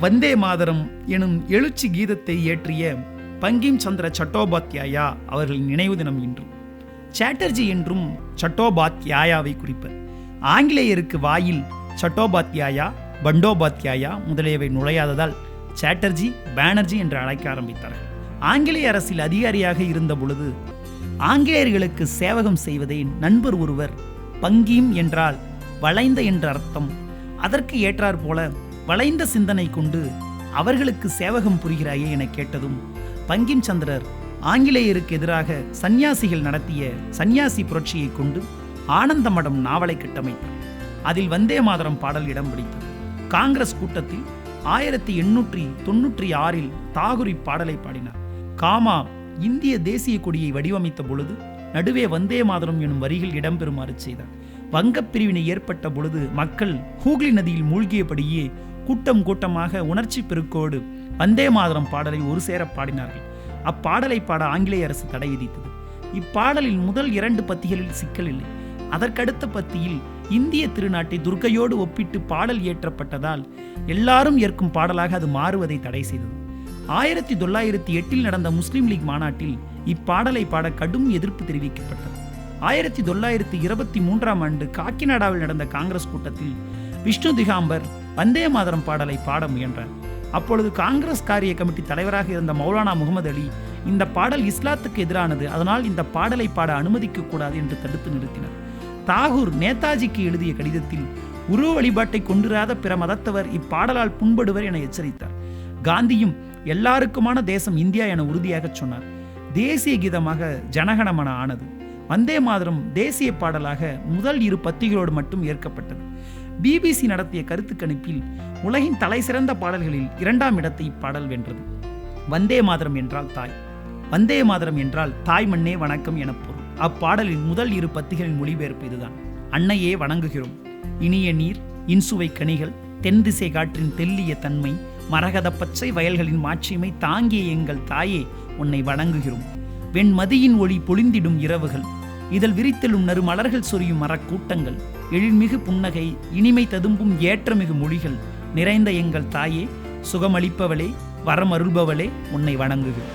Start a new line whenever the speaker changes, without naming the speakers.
வந்தே மாதரம் எனும் எழுச்சி கீதத்தை இயற்றிய பங்கிம் சந்திர சட்டோபாத்யாயா அவர்களின் நினைவு தினம் இன்று. சாட்டர்ஜி என்றும் சட்டோபாத்யாயாவை குறிப்பர். ஆங்கிலேயருக்கு வாயில் சட்டோபாத்யாயா பண்டோபாத்யாயா முதலியவை நுழையாததால் சாட்டர்ஜி பானர்ஜி என்று அழைக்க ஆரம்பித்தார். ஆங்கிலேய அரசில் அதிகாரியாக இருந்த பொழுது ஆங்கிலேயர்களுக்கு சேவகம் செய்வதை நண்பர் ஒருவர் பங்கீம் என்றால் வளைந்த என்ற அர்த்தம் அதற்கு ஏற்றாற்போல வளைந்த சிந்தனை கொண்டு அவர்களுக்கு சேவகம் புரிகிறாயே என கேட்டதும் பங்கிம் சந்திரர் ஆங்கிலேயருக்கு எதிராக சந்நியாசிகள் நடத்திய சந்நியாசி புரட்சியை கொண்டு ஆனந்த மடம் நாவலை கட்டமைத்தார். அதில் வந்தே மாதரம் பாடல் இடம் பிடித்தது. காங்கிரஸ் கூட்டத்தில் ஆயிரத்தி எண்ணூற்றி தொன்னூற்றி ஆறில் தாகுரி பாடலை பாடினார். காமா இந்திய தேசிய கொடியை வடிவமைத்த பொழுது நடுவே வந்தே மாதரம் எனும் வரிகள் இடம்பெறுமாறு செய்தார். வங்கப் பிரிவினை ஏற்பட்ட பொழுது மக்கள் ஹூக்ளி நதியில் மூழ்கியபடியே கூட்டம் கூட்டமாக உணர்ச்சி பெருக்கோடு வந்தே மாதரம் பாடலை ஒரு சேர பாடினார்கள். அப்பாடலை பாட ஆங்கிலேய அரசு தடை விதித்தது. இப்பாடலில் முதல் இரண்டு பத்திகளில் சிக்கல் இல்லை. அதற்கடுத்த பத்தியில் இந்திய திருநாட்டை துர்க்கையோடு ஒப்பிட்டு பாடல் இயற்றப்பட்டதால் எல்லாரும் ஏற்கும் பாடலாக அது மாறுவதை தடை செய்தது. ஆயிரத்தி தொள்ளாயிரத்தி எட்டில் நடந்த முஸ்லிம் லீக் மாநாட்டில் இப்பாடலை பாட கடும் எதிர்ப்பு தெரிவிக்கப்பட்டது. ஆயிரத்தி தொள்ளாயிரத்தி இருபத்தி மூன்றாம் ஆண்டு காக்கிநாடாவில் நடந்த காங்கிரஸ் கூட்டத்தில் விஷ்ணு திகாம்பர் வந்தே மாதரம் பாடலை பாட முயன்றார். அப்பொழுது காங்கிரஸ் காரிய கமிட்டி தலைவராக இருந்த மௌலானா முகமது அலி இந்த பாடல் இஸ்லாத்துக்கு எதிரானது அதனால் இந்த பாடலை பாட அனுமதிக்க கூடாது என்று தடுத்து நிறுத்தினார். தாகூர் நேதாஜிக்கு எழுதிய கடிதத்தில் உருவ வழிபாட்டை கொண்டிராத பிற மதத்தவர் இப்பாடலால் புண்படுவர் என எச்சரித்தார். காந்தியும் எல்லாருக்குமான தேசம் இந்தியா என உறுதியாக சொன்னார். தேசிய கீதமாக ஜனகணமன ஆனது. வந்தே மாதரம் தேசிய பாடலாக முதல் இரு பத்திகளோடு மட்டும் ஏற்கப்பட்டது. பிபிசி நடத்திய கருத்து கணிப்பில் உலகின் தலை சிறந்த பாடல்களில் இரண்டாம் இடத்தை இப்பாடல் வென்றது. வந்தே மாதரம் என்றால் தாய். வந்தே மாதரம் என்றால் தாய் மண்ணே வணக்கம் என பொருள். அப்பாடலின் முதல் இரு பத்திகளின் மொழிபெயர்ப்பு இதுதான். அன்னையே வணங்குகிறோம். இனிய நீர் இன்சுவை கனிகள் தென் திசை காற்றின் தெல்லிய தன்மை மரகத பச்சை வயல்களின் மாட்சிமை தாங்கிய எங்கள் தாயே உன்னை வணங்குகிறோம். வெண்மதியின் ஒளி பொழிந்திடும் இரவுகள் இதில் விரித்தெழும் நறு மலர்கள் சொரியும் மரக்கூட்டங்கள் எழில்மிகு புன்னகை இனிமை ததும்பும் ஏற்றமிகு மொழிகள் நிறைந்த எங்கள் தாயே சுகமளிப்பவளே வரமருள்பவளே உன்னை வணங்குகிறோம்